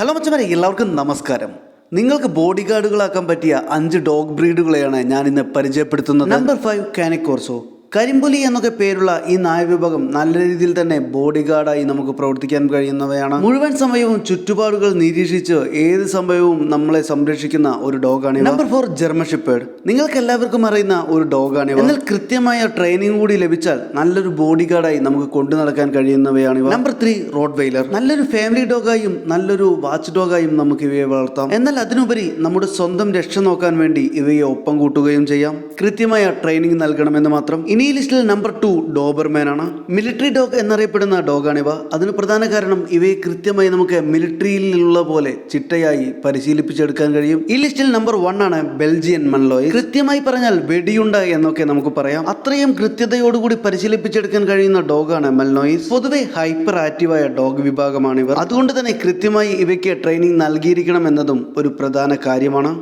Hello മച്ചമാരെ എല്ലാവർക്കും നമസ്കാരം. നിങ്ങൾക്ക് ബോഡി ഗാർഡുകളാക്കാൻ പറ്റിയ അഞ്ച് ഡോഗ് ബ്രീഡുകളെയാണ് ഞാൻ ഇന്ന് പരിചയപ്പെടുത്തുന്നത്. നമ്പർ ഫൈവ് കാനിക്കോർസോ കരിമ്പുലി എന്നൊക്കെ പേരുള്ള ഈ നായ വിഭാഗം നല്ല രീതിയിൽ തന്നെ ബോഡി ഗാർഡായി നമുക്ക് പ്രവർത്തിക്കാൻ കഴിയുന്നവയാണ്. മുഴുവൻ സമയവും ചുറ്റുപാടുകൾ നിരീക്ഷിച്ച് ഏത് സമയവും നമ്മളെ സംരക്ഷിക്കുന്ന ഒരു ഡോഗാണ് നമ്പർ ഫോർ ജർമ്മൻ ഷിപ്പേഡ് നിങ്ങൾക്ക് എല്ലാവർക്കും അറിയുന്ന ഒരു ഡോഗാണ് എന്നാൽ കൃത്യമായ ട്രെയിനിങ് കൂടി ലഭിച്ചാൽ നല്ലൊരു ബോഡി ഗാർഡായി നമുക്ക് കൊണ്ടു നടക്കാൻ കഴിയുന്നവയാണ് ഇവ. നമ്പർ ത്രീ റോഡ് വെയിലർ നല്ലൊരു ഫാമിലി ഡോഗായും നല്ലൊരു വാച്ച് ഡോഗായും നമുക്ക് ഇവയെ വളർത്താം. എന്നാൽ അതിനുപരി നമ്മുടെ സ്വന്തം രക്ഷ നോക്കാൻ വേണ്ടി ഇവയെ ഒപ്പം കൂട്ടുകയും ചെയ്യാം. കൃത്യമായ ട്രെയിനിങ് നൽകണമെന്ന് മാത്രം. ഇനി ലിസ്റ്റിൽ നമ്പർ ടു ഡോബർമാൻ ആണ് മിലിറ്ററി ഡോഗ് എന്നറിയപ്പെടുന്ന ഡോഗാണിവ. അതിന് പ്രധാന കാരണം ഇവയെ കൃത്യമായി നമുക്ക് മിലിറ്ററിയിൽ നിന്നുള്ള പോലെ ചിട്ടയായി പരിശീലിപ്പിച്ചെടുക്കാൻ കഴിയും. ഈ ലിസ്റ്റിൽ നമ്പർ വൺ ആണ് ബെൽജിയൻ മൺലോയ്. കൃത്യമായി പറഞ്ഞാൽ വെടിയുണ്ട എന്നൊക്കെ നമുക്ക് പറയാം. അത്രയും കൃത്യതയോടുകൂടി പരിശീലിപ്പിച്ചെടുക്കാൻ കഴിയുന്ന ഡോഗാണ് മൽനോയിസ് പൊതുവെ ഹൈപ്പർ ആക്റ്റീവായ ഡോഗ് വിഭാഗമാണ് ഇവർ അതുകൊണ്ട് തന്നെ കൃത്യമായി ഇവയ്ക്ക് ട്രെയിനിങ് നൽകിയിരിക്കണം എന്നതും ഒരു പ്രധാന കാര്യമാണ്.